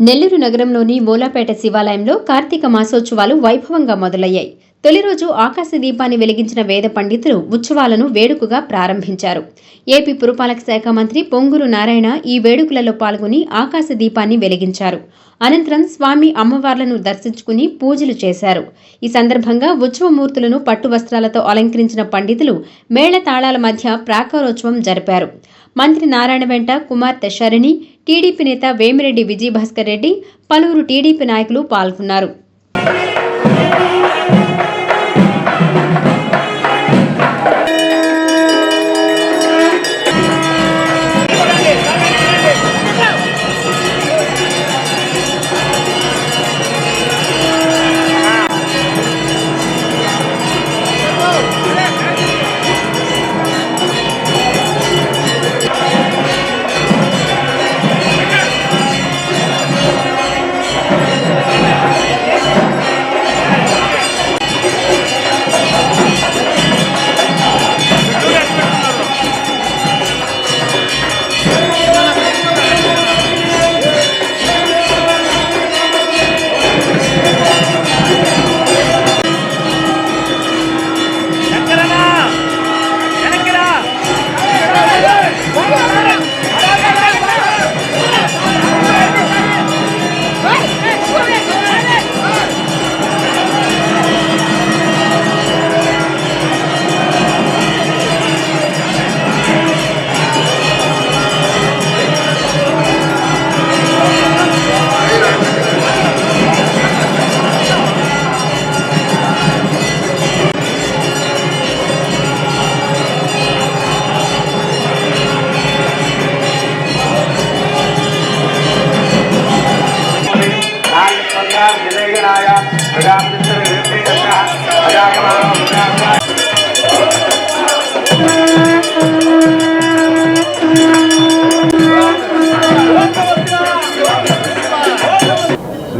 నెల్లూరు నగరంలోని మూలాపేట శివాలయంలో కార్తీక మాసోత్సవాలు వైభవంగా మొదలయ్యాయి. తొలి రోజు ఆకాశ దీపాన్ని వెలిగించిన వేద పండితులు ఉత్సవాలను వేడుకగా ప్రారంభించారు. ఏపీ పురపాలక శాఖ మంత్రి పొంగురు నారాయణ ఈ వేడుకలలో పాల్గొని ఆకాశ దీపాన్ని వెలిగించారు. అనంతరం స్వామి అమ్మవార్లను దర్శించుకుని పూజలు చేశారు. ఈ సందర్భంగా ఉత్సవమూర్తులను పట్టు వస్త్రాలతో అలంకరించిన పండితులు మేళ తాళాల మధ్య ప్రాకారోత్సవం జరిపారు. మంత్రి నారాయణ వెంట కుమార్తె శరణి టీడీపీ నేత వేమిరెడ్డి విజయభాస్కర్ రెడ్డి పలువురు టీడీపీ నాయకులు పాల్గొన్నారు.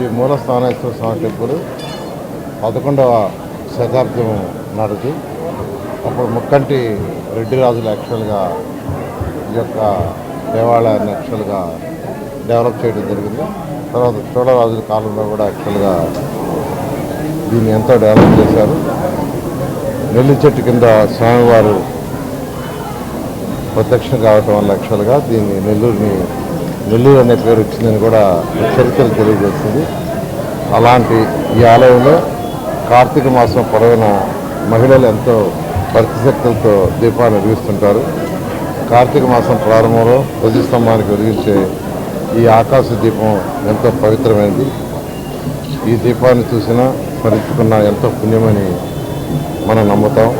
శ్రీ మూలస్థానేశ్వర స్వామి టెంపుల్ పదకొండవ శతాబ్దం నాటిది అప్పుడు ముక్కంటి రెడ్డి రాజులు యాక్చువల్గా ఈ యొక్క దేవాలయాన్ని యాక్చువల్గా డెవలప్ చేయడం జరిగింది. తర్వాత చోళరాజుల కాలంలో కూడా యాక్చువల్గా దీన్ని ఎంతో డెవలప్ చేశారు. నెల్లి చెట్టు కింద స్వామివారు ప్రత్యక్షం కావటం వల్ల యాక్చువల్గా దీన్ని నెల్లూరుని నెల్లూరు అనే పేరు వచ్చిందని కూడా చరిత్ర తెలియజేస్తుంది అలాంటి ఈ ఆలయంలో కార్తీక మాసం పొడవున మహిళలు ఎంతో భక్తిశక్తులతో దీపాన్ని వెలిగిస్తుంటారు. కార్తీక మాసం ప్రారంభంలో ధ్వజస్తంభానికి వెలిగించే ఈ ఆకాశ దీపం ఎంతో పవిత్రమైనది ఈ దీపాన్ని చూసినా స్మరించుకున్న ఎంతో పుణ్యమని మనం నమ్ముతాం.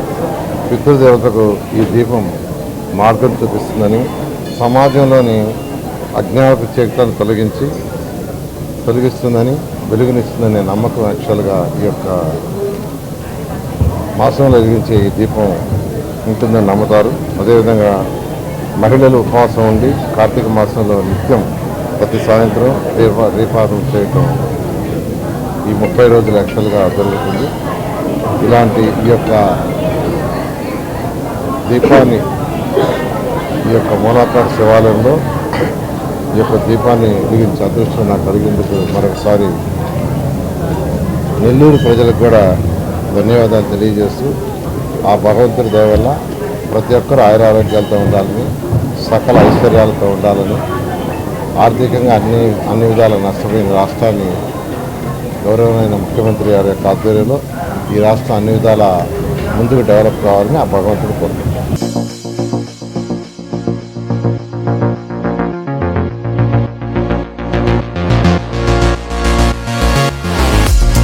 పితృదేవతకు ఈ దీపం మార్గం చూపిస్తుందని సమాజంలోని అజ్ఞానపు చీకట్లను తొలగించి తొలగిస్తుందని వెలుగునిస్తుందనే నమ్మకం యాక్చువల్గా ఈ యొక్క మాసంలో వెలిగించే ఈ దీపం ఉంటుందని నమ్ముతారు. అదేవిధంగా మహిళలు ఉపవాసం ఉండి కార్తీక మాసంలో నిత్యం ప్రతి సాయంత్రం దీప దీపారం చేయటం ఈ ముప్పై రోజులు యాక్చువల్గా జరుగుతుంది. ఇలాంటి ఈ యొక్క దీపాన్ని ఈ యొక్క మూలాకార శివాలయంలో ఈ యొక్క దీపాన్ని వెలిగించి అదృష్టం నాకు కలిగేందుకు మరొకసారి నెల్లూరు ప్రజలకు కూడా ధన్యవాదాలు తెలియజేస్తూ ఆ భగవంతుడి దయ వల్ల ప్రతి ఒక్కరూ ఆయురారోగ్యాలతో ఉండాలని సకల ఐశ్వర్యాలతో ఉండాలని ఆర్థికంగా అన్ని అన్ని విధాల నష్టపోయిన రాష్ట్రాన్ని గౌరవమైన ముఖ్యమంత్రి గారి యొక్క ఆధ్వర్యంలో ఈ రాష్ట్రం అన్ని విధాల ముందుకు డెవలప్ కావాలని ఆ భగవంతుడు కోరుకుంటున్నాను